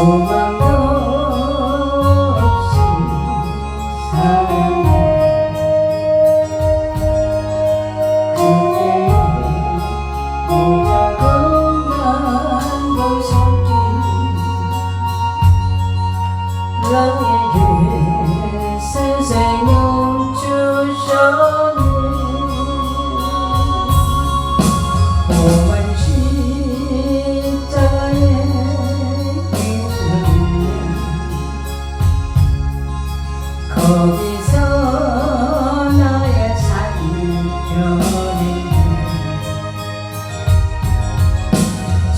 Oh, my God. 어디서 나의 삶은 변해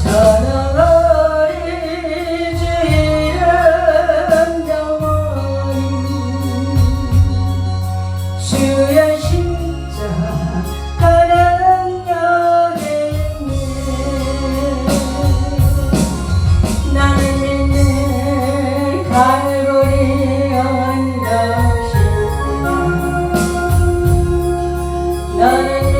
저는 어리지 아름다운 주의 심자가는 여인에 나를 믿는 나는